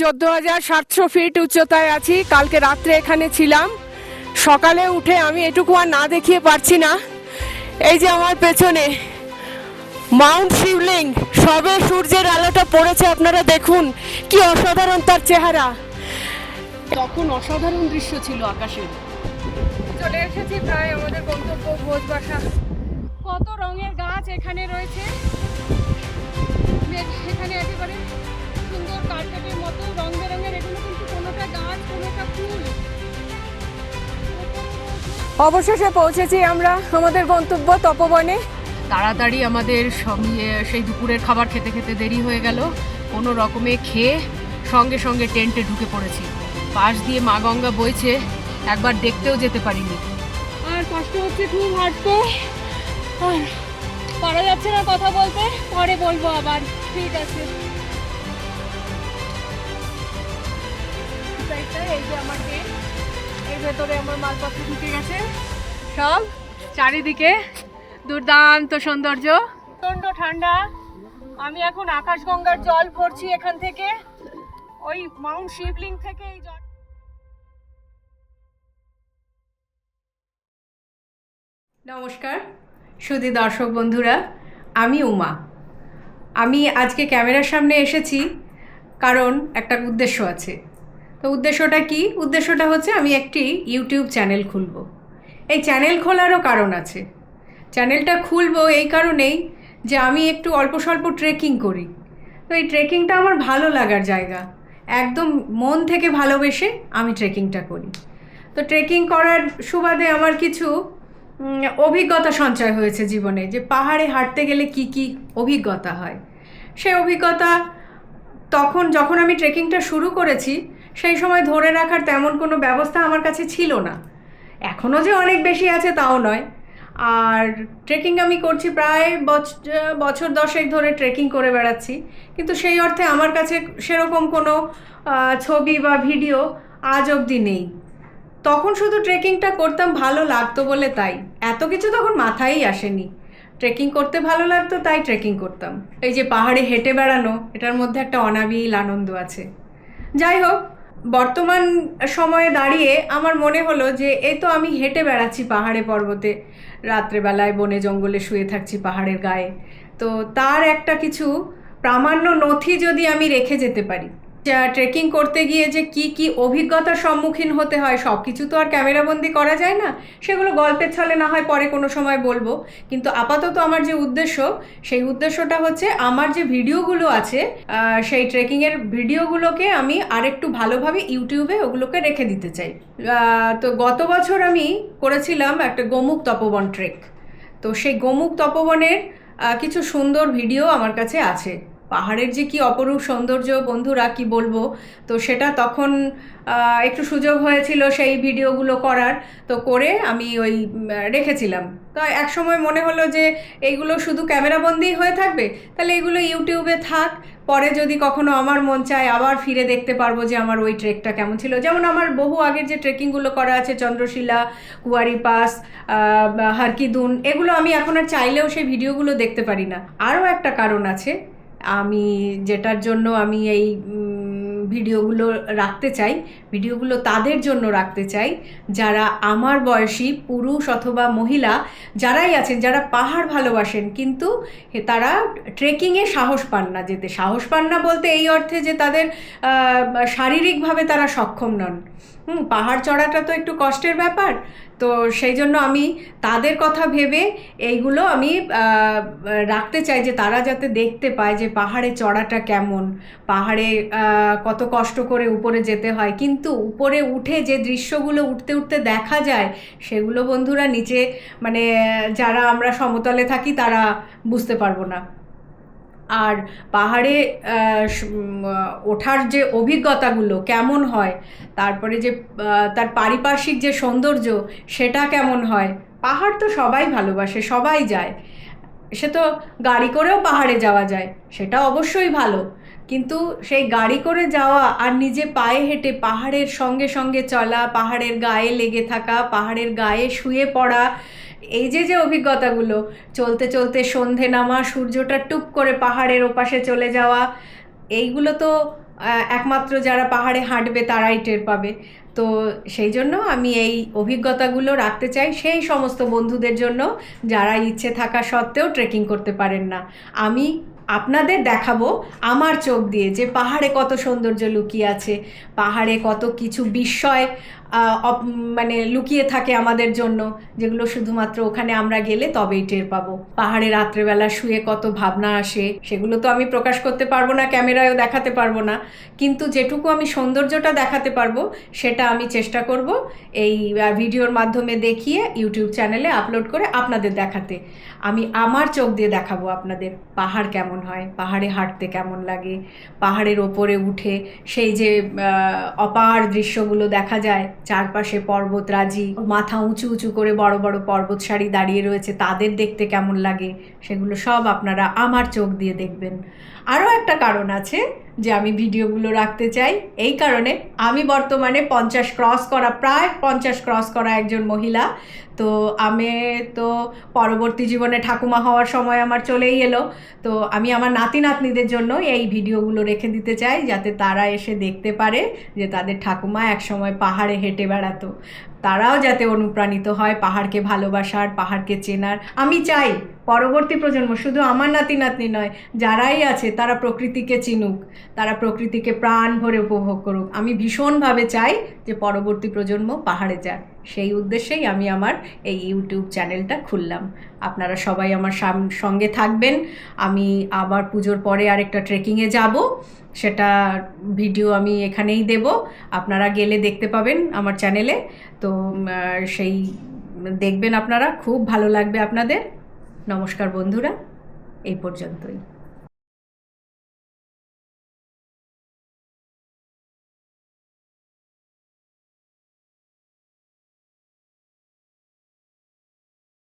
চোদ্দ হাজার সাতশো ফিট উচ্চতায় আছি। কালকে রাত্রে এখানে ছিলাম। সকালে উঠে আমি এটুকু আর না দেখিয়ে পারছি না। এই যে আমার পেছনে মাউন্ট শিবলিং সবে সূর্যের আলোটা পড়েছে আপনারা দেখুন কি অসাধারণ তার চেহারা। তখন অসাধারণ দৃশ্য ছিল আকাশের চলে এসেছি প্রায় আমাদের গন্তব্য ভোজবাসা কত রঙের গাছ এখানে রয়েছে। অবশেষে পৌঁছেছি আমরা আমাদের গন্তব্য তপবনে। তাড়াতাড়ি আমাদের সেই দুপুরের খাবার খেতে খেতে দেরি হয়ে গেল। কোনো রকমে খেয়ে সঙ্গে সঙ্গে টেন্টে ঢুকে পড়েছি। পাশ দিয়ে মা গঙ্গা বইছে একবার দেখতেও যেতে পারিনি। আর কষ্ট হচ্ছে খুব হাঁটতে। আর পারা যাচ্ছে না কথা বলতে। পরে বলব আবার। ঠিক আছে। এই যে আমার টেন্ট ভেতরে আমার মালপত্র ঢুকে গেছে। সব চারিদিকে দুর্দান্ত সৌন্দর্য। প্রচণ্ড ঠান্ডা। আমি এখন আকাশগঙ্গার জল ভরছি এখান থেকে। ওই মাউন্ট শিবলিং থেকে এই জল নমস্কার। সুধী দর্শক বন্ধুরা, আমি উমা। আমি আজকে ক্যামেরার সামনে এসেছি কারণ একটা উদ্দেশ্য আছে। তো উদ্দেশ্যটা কি? উদ্দেশ্যটা হচ্ছে আমি একটি ইউটিউব চ্যানেল খুলব। এই চ্যানেল খোলারও কারণ আছে। চ্যানেলটা খুলবো এই কারণেই যে আমি একটু অল্প স্বল্প ট্রেকিং করি। তো এই ট্রেকিংটা আমার ভালো লাগার জায়গা। একদম মন থেকে ভালোবেসে আমি ট্রেকিংটা করি। তো ট্রেকিং করার সুবাদে আমার কিছু অভিজ্ঞতা সঞ্চয় হয়েছে জীবনে। যে পাহাড়ে হাঁটতে গেলে কি কি অভিজ্ঞতা হয়? সেই অভিজ্ঞতা তখন যখন আমি ট্রেকিংটা শুরু করেছি সেই সময় ধরে রাখার তেমন কোনো ব্যবস্থা আমার কাছে ছিল না। এখনও যে অনেক বেশি আছে তাও নয়। আর ট্রেকিং আমি করছি প্রায় বছ- বছর দশেক ধরে ট্রেকিং করে বেড়াচ্ছি। কিন্তু সেই অর্থে আমার কাছে সেরকম কোনো ছবি বা ভিডিও আজ অবধি নেই। তখন শুধু ট্রেকিংটা করতাম ভালো লাগতো বলে তাই। এত কিছু তখন মাথায়ই আসেনি। ট্রেকিং করতে ভালো লাগতো, তাই ট্রেকিং করতাম। এই যে পাহাড়ে হেঁটে বেড়ানো, এটার মধ্যে একটা অনাবিল আনন্দ আছে। যাই হোক বর্তমান সময়ে দাঁড়িয়ে আমার মনে হলো যে, এই তো আমি হেঁটে বেড়াচ্ছি পাহাড়ে পর্বতে। রাত্রেবেলায় বনে জঙ্গলে শুয়ে থাকছি পাহাড়ের গায়ে। তো তার একটা কিছু প্রামাণ্য নথি যদি আমি রেখে যেতে পারি ট্রেকিং করতে গিয়ে যে কি কি অভিজ্ঞতার সম্মুখীন হতে হয় সব কিছু তো আর ক্যামেরাবন্দি করা যায় না। সেগুলো গল্পের ছলে না হয় পরে কোনো সময় বলব। কিন্তু আপাতত আমার যে উদ্দেশ্য, সেই উদ্দেশ্যটা হচ্ছে আমার যে ভিডিওগুলো আছে সেই ট্রেকিংয়ের ভিডিওগুলোকে আমি আরেকটু ভালোভাবে ইউটিউবে ওগুলোকে রেখে দিতে চাই। তো গত বছর আমি করেছিলাম একটা গোমুখ তপবন ট্রেক তো সেই গোমুখ তপবনের কিছু সুন্দর ভিডিও আমার কাছে আছে। পাহাড়ের যে কি অপরূপ সৌন্দর্য বন্ধুরা কি বলব? তো সেটা তখন একটু সুযোগ হয়েছিল সেই ভিডিওগুলো করার, তো করে আমি ওই রেখেছিলাম। তো এক সময় মনে হলো যে এইগুলো শুধু ক্যামেরাবন্দি হয়ে থাকবে? তাহলে এগুলো ইউটিউবে থাক, পরে যদি কখনো আমার মন চায় আবার ফিরে দেখতে পারব যে আমার ওই ট্রেকটা কেমন ছিল। যেমন আমার বহু আগের যে ট্রেকিংগুলো করা আছে, চন্দ্রশিলা, কুয়ারি পাস হারকিদুন, এগুলো আমি এখন আর চাইলেও সেই ভিডিওগুলো দেখতে পারি না। আরও একটা কারণ আছে আমি যেটার জন্য আমি এই ভিডিওগুলো রাখতে চাই, ভিডিওগুলো তাদের জন্য রাখতে চাই, যারা আমার বয়সী পুরুষ অথবা মহিলা যারাই আছেন, যারা পাহাড় ভালোবাসেন, কিন্তু তারা ট্রেকিংয়ে সাহস পান না যেতে। সাহস পান না বলতে এই অর্থে যে তাদের শারীরিকভাবে তারা সক্ষম নন। হুম, পাহাড় চড়াটা তো একটু কষ্টের ব্যাপার। তো সেই জন্য আমি তাদের কথা ভেবে এইগুলো আমি রাখতে চাই যে তারা যাতে দেখতে পায় যে পাহাড়ে চড়াটা কেমন, পাহাড়ে কত কষ্ট করে উপরে যেতে হয়। কিন্তু উপরে উঠে যে দৃশ্যগুলো উঠতে উঠতে দেখা যায়, সেগুলো বন্ধুরা নিচে মানে যারা আমরা সমতলে থাকি তারা বুঝতে পারব না। আর পাহাড়ে ওঠার যে অভিজ্ঞতাগুলো কেমন হয়, তারপরে যে তার পারিপার্শ্বিক যে সৌন্দর্য সেটা কেমন হয়, পাহাড় তো সবাই ভালোবাসে, সবাই যায়। সে তো গাড়ি করেও পাহাড়ে যাওয়া যায়, সেটা অবশ্যই ভালো। কিন্তু সেই গাড়ি করে যাওয়া আর নিজে পায়ে হেঁটে পাহাড়ের সঙ্গে সঙ্গে চলা, পাহাড়ের গায়ে লেগে থাকা, পাহাড়ের গায়ে শুয়ে পড়া এই যে যে অভিজ্ঞতাগুলো, চলতে চলতে সন্ধে নামা, সূর্যটা টুপ করে পাহাড়ের ওপাশে চলে যাওয়া, এইগুলো তো একমাত্র যারা পাহাড়ে হাঁটবে তারাই টের পাবে। তো সেই জন্য আমি এই অভিজ্ঞতাগুলো রাখতে চাই সেই সমস্ত বন্ধুদের জন্য, যারা ইচ্ছে থাকা সত্ত্বেও ট্রেকিং করতে পারেন না। আমি আপনাদের দেখাবো আমার চোখ দিয়ে যে পাহাড়ে কত সৌন্দর্য লুকিয়ে আছে, পাহাড়ে কত কিছু বিস্ময় মানে লুকিয়ে থাকে আমাদের জন্য, যেগুলো শুধুমাত্র ওখানে আমরা গেলে তবেই টের পাবো। পাহাড়ে রাত্রেবেলা শুয়ে কত ভাবনা আসে, সেগুলো তো আমি প্রকাশ করতে পারব না, ক্যামেরায়ও দেখাতে পারব না। কিন্তু যেটুকু আমি সৌন্দর্যটা দেখাতে পারব, সেটা আমি চেষ্টা করব এই ভিডিওর মাধ্যমে দেখিয়ে ইউটিউব চ্যানেলে আপলোড করে আপনাদের দেখাতে। আমি আমার চোখ দিয়ে দেখাবো আপনাদের, পাহাড় কেমন হয়, পাহাড়ে হাঁটতে কেমন লাগে, পাহাড়ের ওপরে উঠে সেই যে অপার দৃশ্যগুলো দেখা যায় চারপাশে পর্বতরাজি মাথা উঁচু উঁচু করে বড় বড় পর্বত সারি দাঁড়িয়ে রয়েছে, তাদের দেখতে কেমন লাগে? সেগুলো সব আপনারা আমার চোখ দিয়ে দেখবেন। আরও একটা কারণ আছে যে আমি ভিডিওগুলো রাখতে চাই। এই কারণে আমি বর্তমানে পঞ্চাশ ক্রস করা, প্রায় পঞ্চাশ ক্রস করা একজন মহিলা। তো আমি তো পরবর্তী জীবনে ঠাকুমা হওয়ার সময় আমার চলেই এলো। তো আমি আমার নাতি নাতনিদের জন্য এই ভিডিওগুলো রেখে দিতে চাই, যাতে তারা এসে দেখতে পারে যে তাদের ঠাকুমা একসময় পাহাড়ে হেঁটে বেড়াতো। তারাও যাতে অনুপ্রাণিত হয়, পাহাড়কে ভালোবাসার, পাহাড়কে চেনার। আমি চাই পরবর্তী প্রজন্ম শুধু আমার নাতি নাতনি নয়, যারাই আছে তারা প্রকৃতিকে চিনুক, তারা প্রকৃতিকে প্রাণ ভরে উপভোগ করুক। আমি ভীষণভাবে চাই যে পরবর্তী প্রজন্ম পাহাড়ে যাক। সেই উদ্দেশ্যেই আমি আমার এই ইউটিউব চ্যানেলটা খুললাম। আপনারা সবাই আমার সঙ্গে থাকবেন। আমি আবার পুজোর পরে আরেকটা ট্রেকিংয়ে যাব। সেটা ভিডিও আমি এখানেই দেব। আপনারা গেলে দেখতে পাবেন আমার চ্যানেলে। তো সেই, দেখবেন আপনারা। খুব ভালো লাগবে আপনাদের। নমস্কার বন্ধুরা। এই পর্যন্তই।